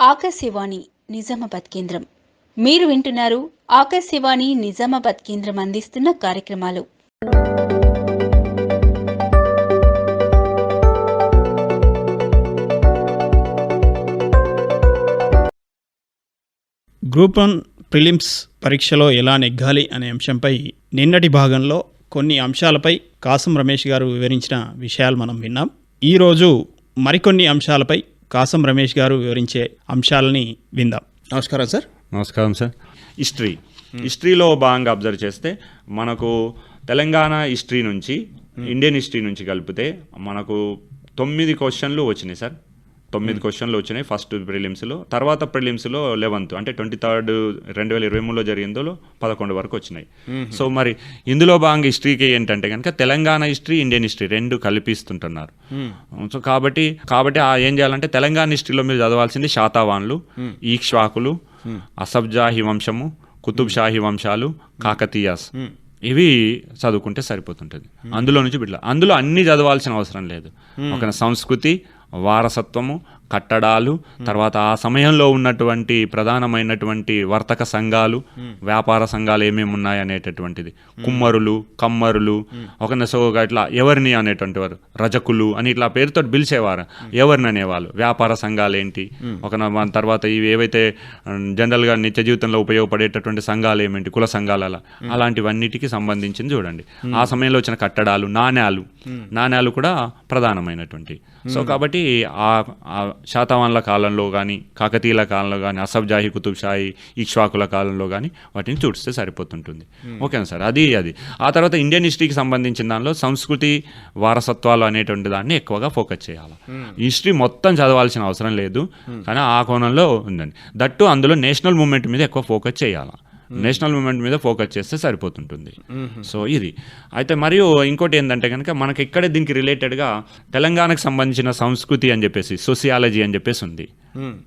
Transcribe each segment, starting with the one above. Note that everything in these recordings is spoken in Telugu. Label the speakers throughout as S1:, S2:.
S1: ఆకాశవాణి నిజామాబాద్ కేంద్రం. మీరు వింటున్నారు ఆకాశవాణి నిజామాబాద్ కేంద్రం అందిస్తున్న కార్యక్రమాలు.
S2: గ్రూప్ వన్ ప్రిలిమ్స్ పరీక్షలో ఎలా నెగ్గాలి అనే అంశంపై నిన్నటి భాగంలో కొన్ని అంశాలపై కాసం రమేష్ గారు వివరించిన విషయాలు మనం విన్నాం. ఈరోజు మరికొన్ని అంశాలపై కాసం రమేష్ గారు వివరించే అంశాలని విందాం. నమస్కారం సార్.
S3: నమస్కారం సార్. హిస్టరీ. హిస్టరీలో భాగంగా అబ్జర్వ్ చేస్తే మనకు తెలంగాణ హిస్టరీ నుంచి ఇండియన్ హిస్టరీ నుంచి కలిపితే మనకు తొమ్మిది క్వశ్చన్లు వచ్చినాయి సార్. తొమ్మిది క్వశ్చన్లు వచ్చినాయి ఫస్ట్ ప్రిలిమ్స్లో. తర్వాత ప్రిలిమ్స్లో లెవెన్త్ అంటే ట్వంటీ థర్డ్ రెండు వేల ఇరవై మూడులో జరిగిందో పదకొండు వరకు వచ్చినాయి. సో మరి ఇందులో భాగంగా హిస్టరీకి ఏంటంటే కనుక తెలంగాణ హిస్టరీ ఇండియన్ హిస్టరీ రెండు కలిపిస్తుంటున్నారు. సో కాబట్టి కాబట్టి ఆ ఏం చేయాలంటే తెలంగాణ హిస్టరీలో మీరు చదవాల్సింది శాతావాన్లు ఈక్ష్వాకులు అసబ్జాహి వంశము కుతుబ్ షాహి వంశాలు కాకతీయాస్. ఇవి చదువుకుంటే సరిపోతుంటుంది. అందులో నుంచి బిడ్డ అందులో అన్ని చదవాల్సిన అవసరం లేదు. ఒక సంస్కృతి వారసత్వము కట్టడాలు తర్వాత ఆ సమయంలో ఉన్నటువంటి ప్రధానమైనటువంటి వర్తక సంఘాలు వ్యాపార సంఘాలు ఏమేమి ఉన్నాయి అనేటటువంటిది. కుమ్మరులు కమ్మరులు ఒక సో ఇట్లా ఎవరిని అనేటువంటి వారు రజకులు అని ఇట్లా పేరుతో పిలిచేవారు. ఎవరిని అనేవాళ్ళు? వ్యాపార సంఘాలు ఏంటి? ఒక తర్వాత ఇవి ఏవైతే జనరల్గా నిత్య జీవితంలో ఉపయోగపడేటటువంటి సంఘాలు ఏమేంటి? కుల సంఘాలు అలా. అలాంటివన్నిటికి సంబంధించింది చూడండి. ఆ సమయంలో వచ్చిన కట్టడాలు నాణ్యాలు. నాణ్యాలు కూడా ప్రధానమైనటువంటి. సో కాబట్టి ఆ శాతవాన్ల కాలంలో కానీ కాకతీయుల కాలంలో కానీ అసబ్జాహి కుతుబ్ షాహి ఇక్ష్వాకుల కాలంలో కానీ వాటిని చూస్తే సరిపోతుంటుంది. ఓకేనా సార్? అది అది. ఆ తర్వాత ఇండియన్ హిస్టరీకి సంబంధించిన దానిలో సంస్కృతి వారసత్వాలు అనేటువంటి దాన్ని ఎక్కువగా ఫోకస్ చేయాలి. హిస్టరీ మొత్తం చదవాల్సిన అవసరం లేదు. కానీ ఆ కోణంలో ఉందండి. దట్టు అందులో నేషనల్ మూమెంట్ మీద ఎక్కువ ఫోకస్ చేయాలి. నేషనల్ మూమెంట్ మీద ఫోకస్ చేస్తే సరిపోతుంటుంది. సో ఇది. అయితే మరియు ఇంకోటి ఏంటంటే కనుక మనకి ఇక్కడే దీనికి రిలేటెడ్గా తెలంగాణకు సంబంధించిన సంస్కృతి అని చెప్పేసి సోసియాలజీ అని చెప్పేసి ఉంది.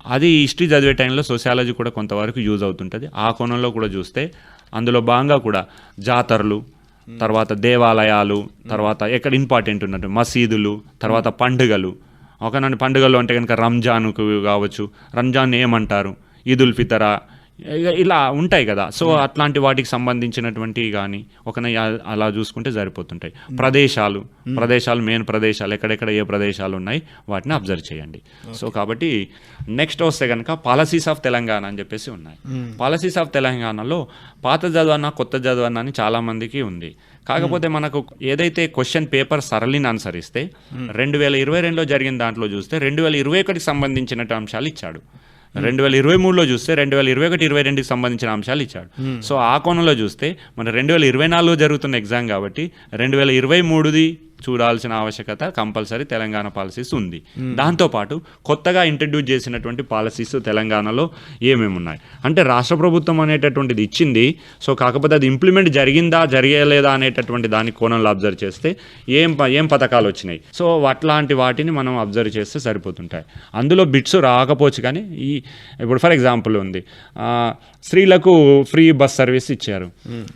S3: అది హిస్టరీ చదివే టైంలో సోసియాలజీ కూడా కొంతవరకు యూజ్ అవుతుంటుంది. ఆ కోణంలో కూడా చూస్తే అందులో భాగంగా కూడా జాతరలు తర్వాత దేవాలయాలు తర్వాత ఎక్కడ ఇంపార్టెంట్ ఉన్నట్టు మసీదులు తర్వాత పండుగలు. ఒక నన్ను పండుగలు అంటే కనుక రంజాన్కు కావచ్చు రంజాన్ ఏమంటారు? ఈద్ ఉల్ ఫితరా ఇలా ఉంటాయి కదా. సో అట్లాంటి వాటికి సంబంధించినటువంటి కానీ ఒక అలా చూసుకుంటే సరిపోతుంటాయి. ప్రదేశాలు ప్రదేశాలు మెయిన్ ప్రదేశాలు ఎక్కడెక్కడ ఏ ప్రదేశాలు ఉన్నాయి వాటిని అబ్జర్వ్ చేయండి. సో కాబట్టి నెక్స్ట్ వస్తే కనుక పాలసీస్ ఆఫ్ తెలంగాణ అని చెప్పేసి ఉన్నాయి. పాలసీస్ ఆఫ్ తెలంగాణలో పాత చదవన్నా కొత్త చదవన్నా అని చాలా మందికి ఉంది. కాకపోతే మనకు ఏదైతే క్వశ్చన్ పేపర్ సరళిని అనుసరిస్తే రెండు వేల ఇరవై రెండులో జరిగిన దాంట్లో చూస్తే రెండు వేల ఇరవై ఒకటికి సంబంధించిన అంశాలు ఇచ్చాడు. రెండు వేల ఇరవై మూడులో చూస్తే రెండు వేల ఇరవై ఒకటి ఇరవై రెండుకి సంబంధించిన అంశాలు ఇచ్చాడు. సో ఆ కోణంలో చూస్తే మన రెండు వేల ఇరవై నాలుగులో జరుగుతున్న ఎగ్జామ్ కాబట్టి రెండు వేల ఇరవై మూడుది చూడాల్సిన ఆవశ్యకత కంపల్సరీ తెలంగాణ పాలసీస్ ఉంది. దాంతోపాటు కొత్తగా ఇంట్రడ్యూస్ చేసినటువంటి పాలసీస్ తెలంగాణలో ఏమేమి ఉన్నాయి? అంటే రాష్ట్ర ప్రభుత్వం అనేటటువంటిది ఇచ్చింది. సో కాకపోతే అది ఇంప్లిమెంట్ జరిగిందా జరగలేదా అనేటటువంటి దాని కోణంలో అబ్జర్వ్ చేస్తే ఏం ఏం పథకాలు వచ్చినాయి? సో అట్లాంటి వాటిని మనం అబ్జర్వ్ చేస్తే సరిపోతుంటాయి. అందులో బిట్స్ రాకపోవచ్చు కానీ ఈ ఇప్పుడు ఫర్ ఎగ్జాంపుల్ ఉంది. స్త్రీలకు ఫ్రీ బస్ సర్వీస్ ఇచ్చారు.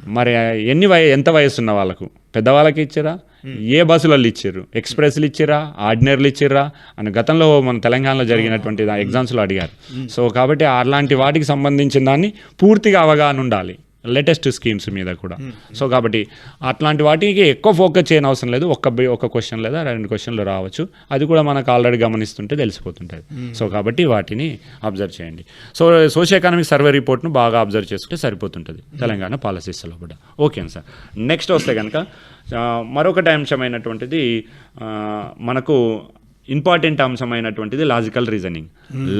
S3: మరి ఎన్ని వయ ఎంత వయసు ఉన్న వాళ్ళకు? పెద్దవాళ్ళకి ఇచ్చారా? ఏ బస్సులలో ఇచ్చారు? ఎక్స్ప్రెస్లు ఇచ్చిరా? ఆర్డినరీలు ఇచ్చిరా? అని గతంలో మన తెలంగాణలో జరిగినటువంటి ఎగ్జామ్స్లో అడిగారు. సో కాబట్టి అలాంటి వాటికి సంబంధించిన దాన్ని పూర్తిగా అవగాహన ఉండాలి. లేటెస్ట్ స్కీమ్స్ మీద కూడా. సో కాబట్టి అట్లాంటి వాటికి ఎక్కువ ఫోకస్ చేయని అవసరం లేదు. ఒక్క ఒక క్వశ్చన్ లేదా రెండు క్వశ్చన్లు రావచ్చు. అది కూడా మనకు ఆల్రెడీ గమనిస్తుంటే తెలిసిపోతుంటుంది. సో కాబట్టి వాటిని అబ్జర్వ్ చేయండి. సో సోషల్ ఎకనామిక్ సర్వే రిపోర్ట్ను బాగా అబ్జర్వ్ చేసుకుంటే సరిపోతుంటుంది. తెలంగాణ పాలసీస్లో కూడా. ఓకే సార్ నెక్స్ట్ వస్తే కనుక మరొకటి అంశమైనటువంటిది మనకు ఇంపార్టెంట్ అంశమైనటువంటిది లాజికల్ రీజనింగ్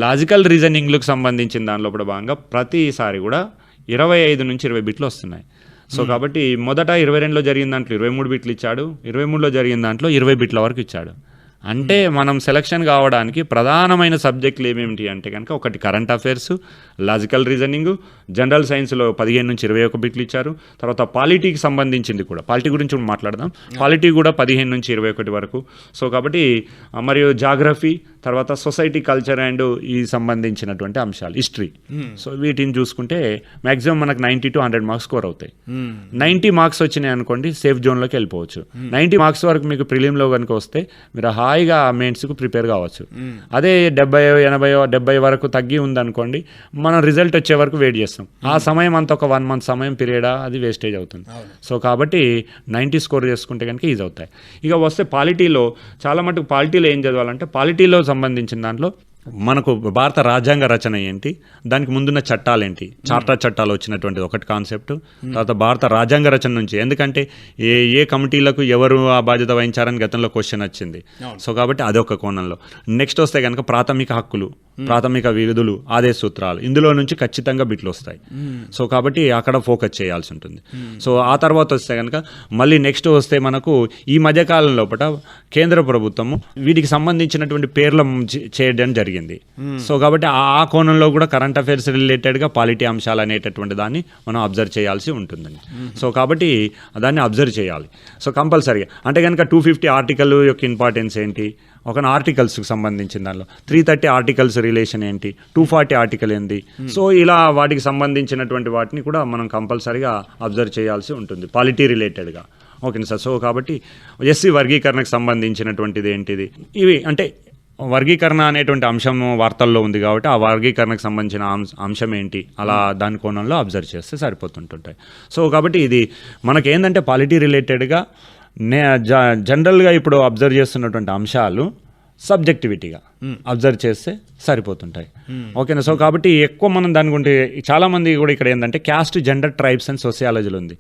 S3: లాజికల్ రీజనింగ్లకు సంబంధించిన దానిలో కూడా భాగంగా ప్రతిసారి కూడా ఇరవై ఐదు నుంచి ఇరవై బిట్లు వస్తున్నాయి. సో కాబట్టి మొదట ఇరవై రెండులో జరిగిన దాంట్లో ఇరవై మూడు బిట్లు ఇచ్చాడు. ఇరవై మూడులో జరిగిన దాంట్లో ఇరవై బిట్ల వరకు ఇచ్చాడు. అంటే మనం సెలక్షన్ కావడానికి ప్రధానమైన సబ్జెక్టులు ఏమేమిటి అంటే కనుక ఒకటి current affairs logical reasoning general సైన్స్లో పదిహేను నుంచి ఇరవై ఒక బిట్లు ఇచ్చారు. తర్వాత పాలిటీకి సంబంధించింది కూడా. పాలిటీ గురించి కూడా మాట్లాడదాం. పాలిటీ కూడా పదిహేను నుంచి ఇరవై ఒకటి వరకు. సో కాబట్టి మరియు జాగ్రఫీ తర్వాత సొసైటీ కల్చర్ అండ్ ఈ సంబంధించినటువంటి అంశాలు హిస్టరీ. సో వీటిని చూసుకుంటే మ్యాక్సిమం మనకు ninety to hundred marks score అవుతాయి. నైంటీ మార్క్స్ వచ్చినాయి అనుకోండి సేఫ్ జోన్లోకి వెళ్ళిపోవచ్చు. నైంటీ మార్క్స్ వరకు మీకు ప్రిలిమ్లో కనుక వస్తే మీరు హాయిగా మెయిన్స్కు ప్రిపేర్ కావచ్చు. అదే డెబ్బై ఎనభై డెబ్బై వరకు తగ్గి ఉందనుకోండి మనం రిజల్ట్ వచ్చే వరకు వెయిట్ చేస్తాం. ఆ సమయం అంత ఒక వన్ మంత్ సమయం పీరియడా అది వేస్టేజ్ అవుతుంది. సో కాబట్టి నైంటీ స్కోర్ చేసుకుంటే కనుక ఈజీ అవుతాయి. ఇక వస్తే పాలిటీలో చాలా మటుకు పాలిటీలో ఏం చదవాలంటే పాలిటీలో సంబంధించిన దాంట్లో మనకు భారత రాజ్యాంగ రచన ఏంటి? దానికి ముందున్న చట్టాలు ఏంటి చార్టర్ చట్టాలు వచ్చినటువంటిది ఒకటి కాన్సెప్ట్. తర్వాత భారత రాజ్యాంగ రచన నుంచి ఎందుకంటే ఏ ఏ కమిటీలకు ఎవరు ఆ బాధ్యత వహించారని గతంలో క్వశ్చన్ వచ్చింది. సో కాబట్టి అదొక కోణంలో. నెక్స్ట్ వస్తే కనుక ప్రాథమిక హక్కులు. ప్రాథమిక విధులు ఆదేశ సూత్రాలు. ఇందులో నుంచి ఖచ్చితంగా బిట్లు వస్తాయి. సో కాబట్టి అక్కడ ఫోకస్ చేయాల్సి ఉంటుంది. సో ఆ తర్వాత వస్తే కనుక మళ్ళీ నెక్స్ట్ వస్తే మనకు ఈ మధ్యకాలం లోపల కేంద్ర ప్రభుత్వము వీటికి సంబంధించినటువంటి పేర్ల చేయడం జరిగింది. సో కాబట్టి ఆ ఆ కోణంలో కూడా కరెంట్ అఫైర్స్ రిలేటెడ్గా పాలిటీ అంశాలు అనేటటువంటి దాన్ని మనం అబ్జర్వ్ చేయాల్సి ఉంటుందండి. సో కాబట్టి దాన్ని అబ్జర్వ్ చేయాలి. సో కంపల్సరీగా. అంటే కనుక టూ ఫిఫ్టీ ఆర్టికల్ యొక్క ఇంపార్టెన్స్ ఏంటి? ఒక ఆర్టికల్స్కి సంబంధించిన దానిలో. త్రీ థర్టీ ఆర్టికల్స్ రిలేషన్ ఏంటి? టూ ఫార్టీ ఆర్టికల్ ఏంటి సో ఇలా వాటికి సంబంధించినటువంటి వాటిని కూడా మనం కంపల్సరీగా అబ్జర్వ్ చేయాల్సి ఉంటుంది. పాలిటీ రిలేటెడ్గా ఓకే సార్. సో కాబట్టి ఎస్సీ వర్గీకరణకు సంబంధించినటువంటిది ఏంటిది? ఇవి అంటే వర్గీకరణ అనేటువంటి అంశం వార్తల్లో ఉంది కాబట్టి ఆ వర్గీకరణకు సంబంధించిన అంశ- అంశం ఏంటి? అలా దాని కోణంలో అబ్జర్వ్ చేస్తే సరిపోతుంటుంటాయి. సో కాబట్టి ఇది మనకేందంటే పాలిటీ రిలేటెడ్గా నే జ- జనరల్గా ఇప్పుడు అబ్జర్వ్ చేస్తున్నటువంటి అంశాలు సబ్జెక్టివిటీగా అబ్జర్వ్ చేస్తే సరిపోతుంటాయి. ఓకేనా? సో కాబట్టి ఎక్కువ మనం దాని గురించి చాలా మంది కూడా ఇక్కడ ఏంటంటే క్యాస్ట్ జెండర్ ట్రైబ్స్ అండ్ సోషియాలజీలు ఉంది.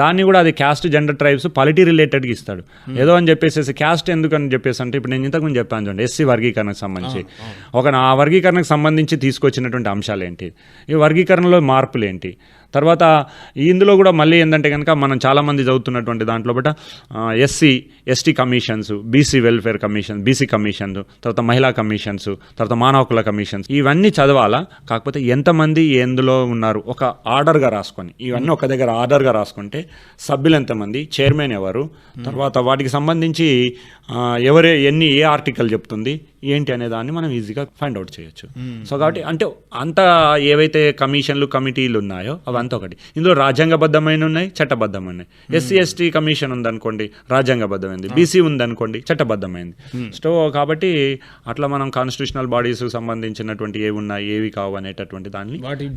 S3: దాన్ని కూడా అది క్యాస్ట్ జెండర్ ట్రైబ్స్ పాలిటీ రిలేటెడ్గా ఇస్తాడు. ఏదో అని చెప్పేసి క్యాస్ట్ ఎందుకు అని చెప్పేసి అంటే ఇప్పుడు నేను ఇంతకుముందు చెప్పాను చూడండి ఎస్సీ వర్గీకరణకు సంబంధించి. ఒక ఆ వర్గీకరణకు సంబంధించి తీసుకొచ్చినటువంటి అంశాలు ఏంటి? ఈ వర్గీకరణలో మార్పులు ఏంటి? తర్వాత ఇందులో కూడా మళ్ళీ ఏంటంటే కనుక మనం చాలామంది చదువుతున్నటువంటి దాంట్లో బట SC ST commissions BC welfare commission BC commissions తర్వాత మహిళా కమిషన్స్ తర్వాత మానవ హక్కుల కమిషన్స్ ఇవన్నీ చదవాలా? కాకపోతే ఎంతమంది ఎందులో ఉన్నారు? ఒక ఆర్డర్గా రాసుకొని ఇవన్నీ ఒక దగ్గర ఆర్డర్గా రాసుకుంటే సభ్యులు ఎంతమంది? చైర్మన్ ఎవరు? తర్వాత వాటికి సంబంధించి ఎవరే ఎన్ని ఏ ఆర్టికల్ చెప్తుంది? ఏంటి అనే దాన్ని మనం ఈజీగా ఫైండ్ అవుట్ చేయొచ్చు. సో కాబట్టి అంటే అంత ఏవైతే కమిషన్లు కమిటీలు ఉన్నాయో అవంతా ఒకటి. ఇందులో రాజ్యాంగబద్ధమైన ఉన్నాయి చట్టబద్ధమైన. ఉన్నాయి ఎస్సీ ఎస్టీ కమిషన్ ఉందనుకోండి రాజ్యాంగబద్ధమైంది. బీసీ ఉందనుకోండి చట్టబద్ధమైంది. సో కాబట్టి అట్లా మనం కాన్స్టిట్యూషనల్ బాడీస్ సంబంధించినటువంటి ఏవి ఉన్నాయి ఏవి కావు అనేటటువంటి దాన్ని
S2: వాటి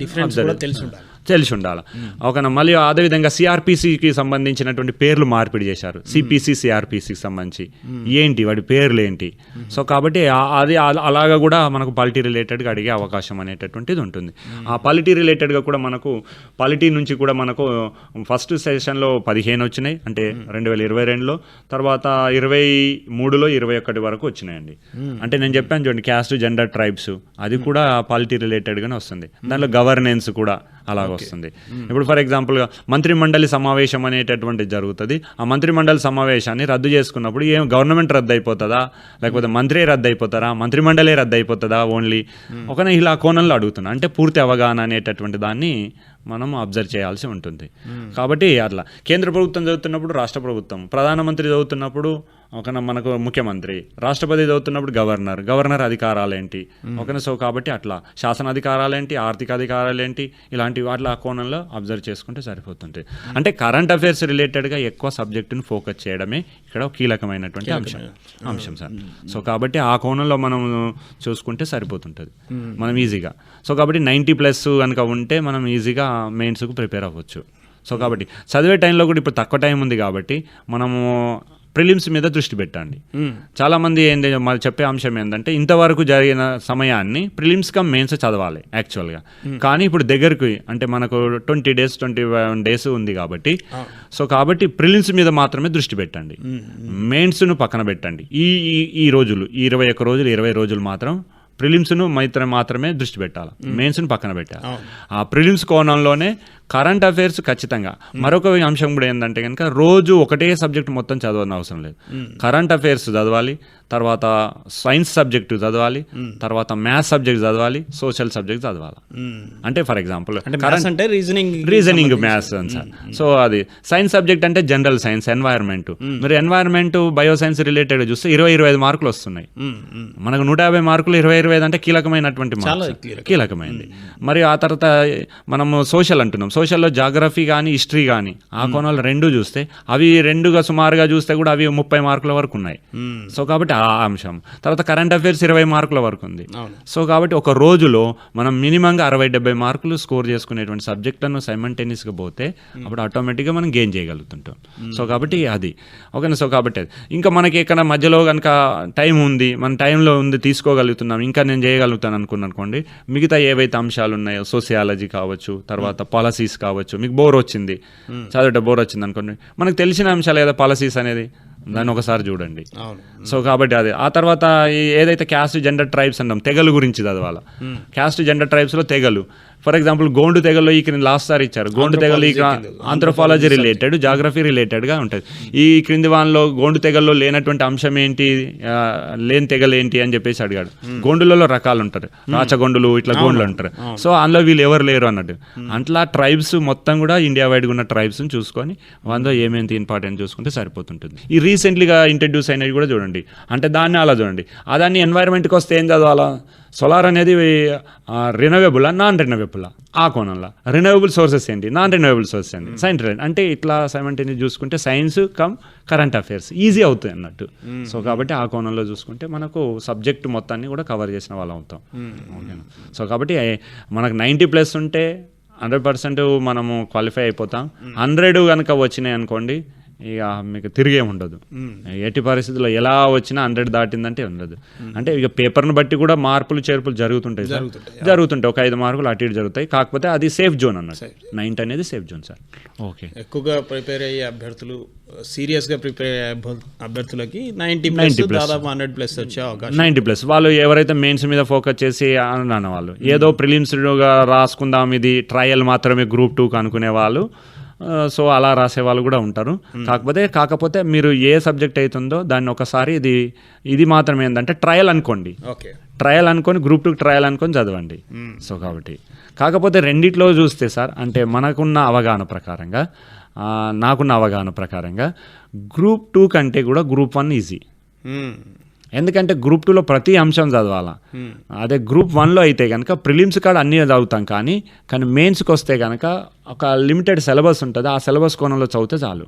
S2: తెలిసి ఉండాలి
S3: తెలిసి ఉండాలి ఓకేనా మళ్ళీ అదేవిధంగా సిఆర్పిసికి సంబంధించినటువంటి పేర్లు మార్పిడి చేశారు. సిపిసి సిఆర్పిసికి సంబంధించి. ఏంటి? వాడి పేర్లు ఏంటి? సో కాబట్టి ఆ- అది అల- అలాగా కూడా మనకు పాలిటీ రిలేటెడ్గా అడిగే అవకాశం అనేటటువంటిది ఉంటుంది. ఆ పాలిటీ రిలేటెడ్గా కూడా మనకు పాలిటీ నుంచి కూడా మనకు ఫస్ట్ సెషన్లో పదిహేను వచ్చినాయి. అంటే రెండు వేల ఇరవై రెండులో తర్వాత ఇరవై మూడులో ఇరవై ఒకటి వరకు వచ్చినాయండి. అంటే నేను చెప్పాను చూడండి క్యాస్ట్ జెండర్ ట్రైబ్స్ అది కూడా పాలిటీ రిలేటెడ్గానే వస్తుంది. దానిలో గవర్నెన్స్ కూడా అలాగ వస్తుంది. ఇప్పుడు ఫర్ ఎగ్జాంపుల్గా మంత్రి మండలి సమావేశం అనేటటువంటిది జరుగుతుంది. ఆ మంత్రి మండలి సమావేశాన్ని రద్దు చేసుకున్నప్పుడు ఏం గవర్నమెంట్ రద్దు అయిపోతుందా లేకపోతే మంత్రి రద్దు అయిపోతారా మంత్రి మండలే రద్దు అయిపోతుందా ఓన్లీ ఒకనే ఇలా కోణంలో అడుగుతున్నా. అంటే పూర్తి అవగాహన అనేటటువంటి దాన్ని మనం అబ్జర్వ్ చేయాల్సి ఉంటుంది. కాబట్టి అట్లా. కేంద్ర ప్రభుత్వం చదువుతున్నప్పుడు రాష్ట్ర ప్రభుత్వం. ప్రధానమంత్రి చదువుతున్నప్పుడు ఒక మనకు ముఖ్యమంత్రి. రాష్ట్రపతి చదువుతున్నప్పుడు గవర్నర్. గవర్నర్ అధికారాలు ఏంటి ఓకేనా సో కాబట్టి అట్లా. శాసన అధికారాలు ఏంటి ఆర్థిక అధికారాలు ఏంటి ఇలాంటి వాటి ఆ కోణంలో అబ్జర్వ్ చేసుకుంటే సరిపోతుంది అంటే కరెంట్ అఫైర్స్ రిలేటెడ్గా ఎక్కువ సబ్జెక్టుని ఫోకస్ చేయడమే ఇక్కడ కీలకమైనటువంటి అంశం. అంశం సార్. సో కాబట్టి ఆ కోణంలో మనం చూసుకుంటే సరిపోతుంటుంది. మనం ఈజీగా. సో కాబట్టి నైంటీ ప్లస్ కనుక ఉంటే మనం ఈజీగా మెయిన్స్కు ప్రిపేర్ అవ్వచ్చు. సో కాబట్టి చదివే టైంలో కూడా ఇప్పుడు తక్కువ టైం ఉంది కాబట్టి మనము ప్రిలిమ్స్ మీద దృష్టి పెట్టండి. చాలా మంది ఏంది మరి చెప్పే అంశం ఏంటంటే ఇంతవరకు జరిగిన సమయాన్ని ప్రిలిమ్స్ కమ్ మెయిన్స్ చదవాలి యాక్చువల్గా కానీ ఇప్పుడు దగ్గరకు అంటే మనకు twenty days twenty one days ఉంది కాబట్టి సో కాబట్టి ప్రిలిమ్స్ మీద మాత్రమే దృష్టి పెట్టండి. మెయిన్స్ను పక్కన పెట్టండి. ఈ ఈ- ఈ రోజులు ఈ ఇరవై ఒక్క రోజులు ఇరవై రోజులు మాత్రం ప్రిలిమ్స్ను మైత్రం మాత్రమే దృష్టి పెట్టాలి. మెయిన్స్ను పక్కన పెట్టాలి. ఆ ప్రిలిమ్స్ కోణంలోనే కరెంట్ అఫైర్స్ ఖచ్చితంగా. మరొక అంశం కూడా ఏంటంటే కనుక రోజు ఒకటే సబ్జెక్ట్ మొత్తం చదవని అవసరం లేదు. కరెంట్ అఫైర్స్ చదవాలి తర్వాత సైన్స్ సబ్జెక్టు చదవాలి తర్వాత మ్యాథ్స్ సబ్జెక్ట్ చదవాలి సోషల్ సబ్జెక్ట్ చదవాలి. అంటే ఫర్ ఎగ్జాంపుల్
S2: అంటే maths అంటే reasoning
S3: reasoning maths sir. So అది సైన్స్ సబ్జెక్ట్ అంటే జనరల్ సైన్స్ ఎన్వైరన్మెంట్ మీరు ఎన్వైరన్మెంట్ బయో సైన్స్ రిలేటెడ్ చూస్తే ఇరవై ఇరవై ఐదు మార్కులు వస్తున్నాయి. మనకు నూట యాభై మార్కులు ఇరవై ఇరవై ఐదు అంటే కీలకమైనటువంటి మార్క్స్.
S2: కీలకం.
S3: కీలకమైంది. మరి ఆ తర్వాత మనము సోషల్ అంటున్నాం. సోషల్లో జాగ్రఫీ కానీ హిస్టరీ కానీ ఆ కోణాలు రెండు చూస్తే అవి రెండుగా సుమారుగా చూస్తే కూడా అవి ముప్పై మార్కుల వరకు ఉన్నాయి. సో కాబట్టి ఆ అంశం. తర్వాత కరెంట్ అఫైర్స్ ఇరవై మార్కుల వరకు ఉంది. సో కాబట్టి ఒక రోజులో మనం మినిమంగా అరవై డెబ్బై మార్కులు స్కోర్ చేసుకునేటువంటి సబ్జెక్టులను సైమంటేనియస్గా పోతే అప్పుడు ఆటోమేటిక్గా మనం గెయిన్ చేయగలుగుతుంటాం. సో కాబట్టి అది. ఓకేనా? సో కాబట్టి అది. ఇంకా మనకి ఇక్కడ మధ్యలో కనుక టైం ఉంది మన టైంలో ఉంది తీసుకోగలుగుతున్నాం ఇంకా నేను చేయగలుగుతాను అనుకున్నాను అనుకోండి మిగతా ఏవైతే అంశాలు ఉన్నాయో సోషియాలజీ కావచ్చు తర్వాత పాలసీస్ కావచ్చు. మీకు బోర్ వచ్చింది. చదివితే బోర్ వచ్చింది అనుకోండి. మనకు తెలిసిన అంశాలు కదా పాలసీస్ అనేది దాన్ని ఒకసారి చూడండి. సో కాబట్టి అదే. ఆ తర్వాత ఈ ఏదైతే క్యాస్ట్ జెండర్ ట్రైబ్స్ అన్నాం తెగలు గురించి చదవాల? క్యాస్ట్ జెండర్ ట్రైబ్స్లో తెగలు. ఫర్ ఎగ్జాంపుల్ గోండు తెగల్లో ఈ క్రింది లాస్ట్ సార్ ఇచ్చారు. గోండు తెగలు ఇక ఆంథ్రోపాలజీ రిలేటెడ్ జాగ్రఫీ రిలేటెడ్గా ఉంటుంది. ఈ క్రింది వాన్లో గోండు తెగల్లో లేనటువంటి అంశం ఏంటి? లేని తెగలు ఏంటి అని చెప్పేసి అడిగాడు. గోండులలో రకాలు ఉంటారు రాచగొండులు ఇట్లా గోండులు ఉంటారు సో అందులో వీళ్ళు ఎవరు లేరు అన్నట్టు. అట్లా ట్రైబ్స్ మొత్తం కూడా ఇండియా వైడ్గా ఉన్న ట్రైబ్స్ని చూసుకొని అందులో ఏమేంటి ఇంపార్టెంట్ చూసుకుంటే సరిపోతుంటుంది. ఈ రీసెంట్లీగా ఇంట్రడ్యూస్ అయినవి కూడా చూడండి. అంటే దాన్ని అలా చూడండి. ఆ దాన్ని ఎన్వైరన్మెంట్కి వస్తే ఏం చదవాలా? సోలార్ అనేది రినోవేబుల్ నాన్ రినోవేబుల్ ఆ కోణంలో. రినోవేబుల్ సోర్సెస్ ఏంటి? నాన్ రినోవేబుల్ సోర్సెస్ ఏంటి సైన్స్ అంటే ఇట్లా సైమంటేని చూసుకుంటే science cum current affairs easy అవుతాయి అన్నట్టు. సో కాబట్టి ఆ కోణంలో చూసుకుంటే మనకు సబ్జెక్ట్ మొత్తాన్ని కూడా కవర్ చేసిన వాళ్ళం అవుతాం. ఓకేనా సో కాబట్టి మనకు నైంటీ ప్లస్ ఉంటే హండ్రెడ్ పర్సెంట్ మనము క్వాలిఫై అయిపోతాం. హండ్రెడ్ కనుక వచ్చినాయి అనుకోండి ఇక మీకు తిరిగే ఉండదు. ఎట్టి పరిస్థితుల్లో ఎలా వచ్చినా హండ్రెడ్ దాటిందంటే ఉండదు. అంటే ఇక పేపర్ను బట్టి కూడా మార్పులు చేర్పులు జరుగుతుంటాయి సార్. జరుగుతుంటాయి ఒక ఐదు మార్కులు అటు ఇటు జరుగుతాయి. కాకపోతే అది సేఫ్ జోన్ అన్నట్టు. నైన్త్ అనేది సేఫ్ జోన్ సార్. ఓకే.
S2: ఎక్కువగా ప్రిపేర్ అయ్యే అభ్యర్థులు సీరియస్గా ప్రిపేర్ అయ్యే అభ్య- అభ్యర్థులకి నైంటీ ప్లస్
S3: 90 plus.
S2: దాదాపు హండ్రెడ్ ప్లస్ వచ్చే అవకాశం
S3: నైంటీ ప్లస్ వాళ్ళు ఎవరైతే మెయిన్స్ మీద ఫోకస్ చేసి అని అన్న వాళ్ళు. ఏదో ప్రిలిమ్స్గా రాసుకుందాం ఇది ట్రయల్ మాత్రమే గ్రూప్ టూకి అనుకునే వాళ్ళు. సో అలా రాసే వాళ్ళు కూడా ఉంటారు. కాకపోతే కాకపోతే మీరు ఏ సబ్జెక్ట్ అవుతుందో దాన్ని ఒకసారి ఇది ఇది మాత్రమే ఏంటంటే ట్రయల్ అనుకోండి.
S2: ఓకే.
S3: ట్రయల్ అనుకొని గ్రూప్ టూ ట్రయల్ అనుకొని చదవండి. సో కాబట్టి. కాకపోతే రెండిట్లో చూస్తే సార్ అంటే మనకున్న అవగాహన ప్రకారంగా నాకున్న అవగాహన ప్రకారంగా గ్రూప్ టూ కంటే కూడా గ్రూప్ వన్ ఈజీ. ఎందుకంటే గ్రూప్ టూలో ప్రతి అంశం చదవాలా. అదే గ్రూప్ వన్లో అయితే కనుక ప్రిలిమ్స్ కాడ అన్నీ చదువుతాం కానీ కానీ మెయిన్స్కి వస్తే కనుక ఒక లిమిటెడ్ సిలబస్ ఉంటుంది. ఆ సిలబస్ కోణంలో చదివితే చాలు.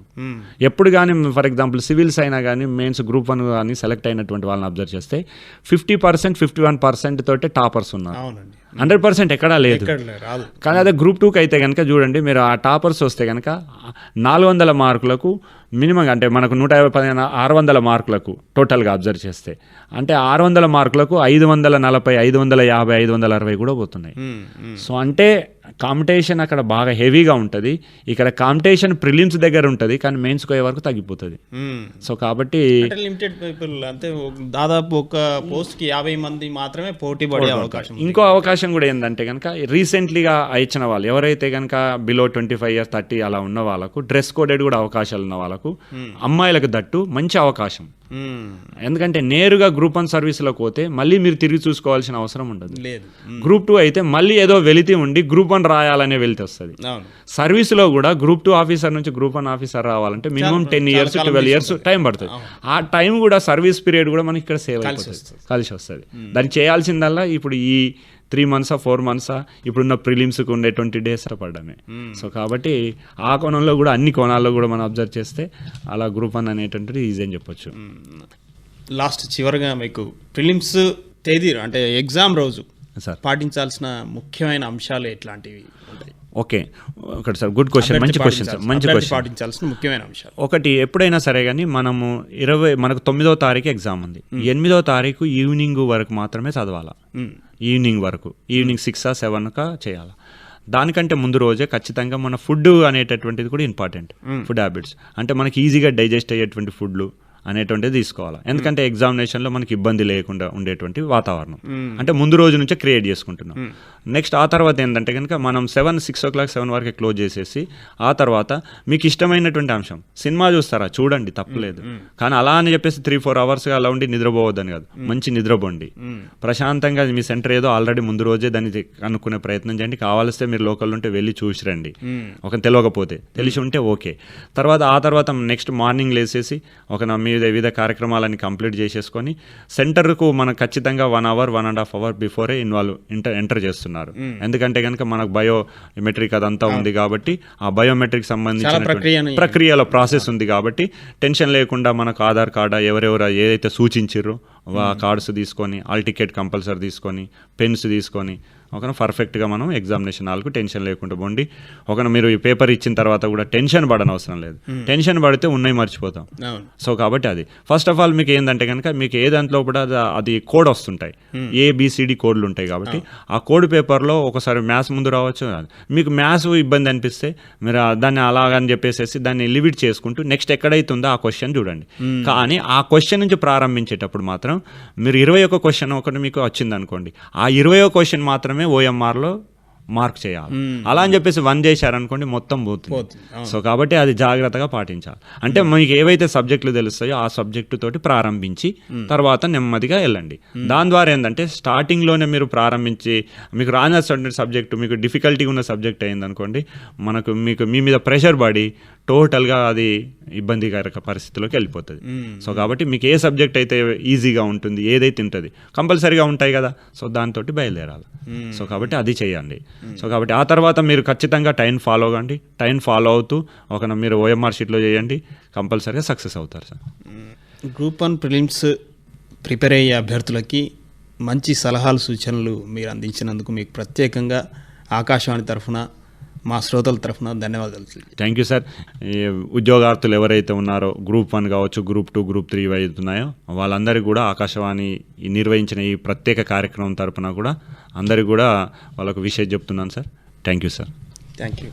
S3: ఎప్పుడు కానీ ఫర్ ఎగ్జాంపుల్ సివిల్స్ అయినా కానీ మెయిన్స్ గ్రూప్ వన్ కానీ సెలెక్ట్ అయినటువంటి వాళ్ళని అబ్జర్వ్ చేస్తే fifty percent fifty one percent తోటే టాపర్స్ ఉన్నారు. హండ్రెడ్ పర్సెంట్ ఎక్కడా లేదు. కానీ అదే గ్రూప్ టూకి అయితే కనుక చూడండి మీరు ఆ టాపర్స్ వస్తే కనుక నాలుగు వందల మార్కులకు మినిమం అంటే మనకు నూట యాభై పదిహేను ఆరు వందల మార్కులకు టోటల్గా అబ్జర్వ్ చేస్తే అంటే ఆరు వందల మార్కులకు ఐదు వందల నలభై ఐదు వందల యాభై ఐదు వందల అరవై కూడా పోతున్నాయి. సో అంటే కాంపిటీషన్ అక్కడ బాగా హెవీగా ఉంటుంది ఇక్కడ కాంపిటీషన్ ప్రిలిమ్స్ దగ్గర ఉంటుంది కానీ మెయిన్స్ పోయే వరకు తగ్గిపోతుంది. సో కాబట్టి
S2: అంటే లిమిటెడ్ పీపుల్ అంటే దాదాపు ఒక పోస్ట్కి యాభై మంది మాత్రమే పోటీ పడే అవకాశం.
S3: ఇంకో అవకాశం కూడా ఏంటంటే కనుక రీసెంట్లీగా ఇచ్చిన వాళ్ళు ఎవరైతే కనుక below twenty five years thirty అలా ఉన్న వాళ్ళకు డ్రెస్ కోడెడ్ కూడా అవకాశాలు ఉన్న వాళ్ళకు అమ్మాయిలకు దట్టు మంచి అవకాశం. ఎందుకంటే నేరుగా గ్రూప్ వన్ సర్వీస్లోకి పోతే మళ్ళీ మీరు తిరిగి చూసుకోవాల్సిన అవసరం ఉండదు.
S2: లేదు.
S3: గ్రూప్ టూ అయితే మళ్ళీ ఏదో వెలితి ఉండి గ్రూప్ వన్ రాయాలనే వెలితి వస్తుంది. సర్వీస్లో కూడా గ్రూప్ టూ ఆఫీసర్ నుంచి గ్రూప్ వన్ ఆఫీసర్ రావాలంటే minimum ten years twelve years time పడుతుంది. ఆ టైం కూడా సర్వీస్ పీరియడ్ కూడా మనకి ఇక్కడ సేవ్ అయిపోతుంది. కలిసి వస్తుంది. దాన్ని చేయాల్సిందల్లా ఇప్పుడు ఈ త్రీ మంత్సా ఫోర్ మంత్సా ఇప్పుడున్న ప్రిలిమ్స్కి ఉండే ట్వంటీ డేస్ పడ్డమే సో కాబట్టి ఆ కోణంలో కూడా అన్ని కోణాల్లో కూడా మనం అబ్జర్వ్ చేస్తే అలా గ్రూప్ వన్ అనేటువంటిది ఈజీ అని చెప్పొచ్చు.
S2: లాస్ట్ చివరిగా మీకు ప్రిలిమ్స్ తేదీ అంటే ఎగ్జామ్ రోజు
S3: సార్.
S2: పాటించాల్సిన ముఖ్యమైన అంశాలు ఎట్లాంటివి ఉంటాయి?
S3: ఓకే. ఒకటి సార్ గుడ్ క్వశ్చన్ మంచి క్వశ్చన్ సార్ మంచి క్వశ్చన్.
S2: పాటించాల్సిన ముఖ్యమైన అంశాలు.
S3: ఒకటి ఎప్పుడైనా సరే కానీ మనము ఇరవై మనకు తొమ్మిదో తారీఖు ఎగ్జామ్ ఉంది. ఎనిమిదో తారీఖు ఈవినింగ్ వరకు మాత్రమే చదవాలా. ఈవినింగ్ వరకు. ఈవినింగ్ సిక్స్ ఆ సెవెన్కా చేయాలి? దానికంటే ముందు రోజే ఖచ్చితంగా మన ఫుడ్ అనేటటువంటిది కూడా ఇంపార్టెంట్. Food habits. అంటే మనకి ఈజీగా డైజెస్ట్ అయ్యేటువంటి ఫుడ్లు అనేటువంటిది తీసుకోవాలి. ఎందుకంటే ఎగ్జామినేషన్లో మనకి ఇబ్బంది లేకుండా ఉండేటువంటి వాతావరణం. అంటే ముందు రోజు నుంచే క్రియేట్ చేసుకుంటున్నాం. నెక్స్ట్ ఆ తర్వాత ఏంటంటే కనుక మనం seven six o'clock seven వరకు క్లోజ్ చేసేసి ఆ తర్వాత మీకు ఇష్టమైనటువంటి అంశం. సినిమా చూస్తారా? చూడండి తప్పలేదు. కానీ అలా అని చెప్పేసి త్రీ ఫోర్ అవర్స్గా అలా ఉండి నిద్రపోవద్దని కాదు. మంచి నిద్రపోండి. ప్రశాంతంగా మీ సెంటర్ ఏదో ఆల్రెడీ ముందు రోజే దాన్ని కనుక్కునే ప్రయత్నం చేయండి. కావాలిస్తే మీరు లోకల్ ఉంటే వెళ్ళి చూసి రండి. ఒక తెలియకపోతే. తెలిసి ఉంటే ఓకే. తర్వాత ఆ తర్వాత నెక్స్ట్ మార్నింగ్ లేసేసి ఒక మీద వివిధ కార్యక్రమాలని కంప్లీట్ చేసేసుకొని సెంటర్కు మనం ఖచ్చితంగా one hour one and half hour before involve enter enter చేస్తున్నారు. ఎందుకంటే కనుక మనకు బయోమెట్రిక్ అదంతా ఉంది కాబట్టి ఆ బయోమెట్రిక్ సంబంధించిన ప్రక్రియలో ప్రాసెస్ ఉంది కాబట్టి టెన్షన్ లేకుండా మనకు ఆధార్ కార్డు ఎవరెవరు ఏదైతే సూచించారో ఆ కార్డ్స్ తీసుకొని ఆల్ టికెట్ కంపల్సరీ తీసుకొని పెన్స్ తీసుకొని ఒక పర్ఫెక్ట్గా మనం ఎగ్జామినేషన్ హాల్కు టెన్షన్ లేకుండా పోండి. ఒక మీరు ఈ పేపర్ ఇచ్చిన తర్వాత కూడా టెన్షన్ పడని అవసరం లేదు టెన్షన్ పడితే ఉన్నాయి మర్చిపోతాం. సో కాబట్టి అది. ఫస్ట్ ఆఫ్ ఆల్ మీకు ఏంటంటే కనుక మీకు ఏ దాంట్లో కూడా అది- కోడ్ వస్తుంటాయి. ఏ బిసిడి కోడ్లు ఉంటాయి కాబట్టి ఆ కోడ్ పేపర్లో ఒకసారి మ్యాథ్స్ ముందు రావచ్చు. మీకు మ్యాథ్స్ ఇబ్బంది అనిపిస్తే మీరు దాన్ని అలాగని చెప్పేసి దాన్ని లిమిట్ చేసుకుంటూ నెక్స్ట్ ఎక్కడైతే ఉందో ఆ క్వశ్చన్ చూడండి. కానీ ఆ క్వశ్చన్ నుంచి ప్రారంభించేటప్పుడు మాత్రం మీరు ఇరవై ఒక క్వశ్చన్ ఒకటి మీకు వచ్చింది అనుకోండి ఆ ఇరవై ఒక క్వశ్చన్ మాత్రమే ఓఎంఆర్లో మార్క్ చేయాలి. అలా అని చెప్పేసి వన్ చేశారనుకోండి మొత్తం పోతుంది. సో కాబట్టి అది జాగ్రత్తగా పాటించాలి. అంటే మీకు ఏవైతే సబ్జెక్టులు తెలుస్తాయో ఆ సబ్జెక్టు తోటి ప్రారంభించి తర్వాత నెమ్మదిగా వెళ్ళండి. దాని ద్వారా ఏంటంటే స్టార్టింగ్లోనే మీరు ప్రారంభించి మీకు రానటువంటి సబ్జెక్టు మీకు డిఫికల్టీ ఉన్న సబ్జెక్ట్ అయిందనుకోండి మనకు మీకు మీ మీద ప్రెషర్ పడి టోటల్గా అది ఇబ్బందికరక పరిస్థితిలోకి వెళ్ళిపోతుంది. సో కాబట్టి మీకు ఏ సబ్జెక్ట్ అయితే ఈజీగా ఉంటుంది ఏదైతే ఉంటుంది కంపల్సరీగా ఉంటాయి కదా. సో దాంతో బయలుదేరాలి. సో కాబట్టి అది చేయండి. సో కాబట్టి ఆ తర్వాత మీరు ఖచ్చితంగా టైం ఫాలో కండి టైం ఫాలో అవుతూ ఒక మీరు ఓఎంఆర్ షీట్లో చేయండి. కంపల్సరీగా సక్సెస్ అవుతారు sir.
S2: Group one prelims prepare అయ్యే అభ్యర్థులకి మంచి సలహాలు సూచనలు మీరు అందించినందుకు మీకు ప్రత్యేకంగా ఆకాశవాణి తరఫున మా శ్రోతల తరఫున ధన్యవాదాలు
S3: థ్యాంక్ యూ సార్ ఈ ఉద్యోగార్థులు ఎవరైతే ఉన్నారో గ్రూప్ వన్ కావచ్చు గ్రూప్ టూ గ్రూప్ త్రీ అవుతున్నాయో వాళ్ళందరికీ కూడా ఆకాశవాణి నిర్వహించిన ఈ ప్రత్యేక కార్యక్రమం తరపున కూడా అందరికీ కూడా వాళ్ళకు విషయం చెప్తున్నాను sir thank you sir
S2: thank you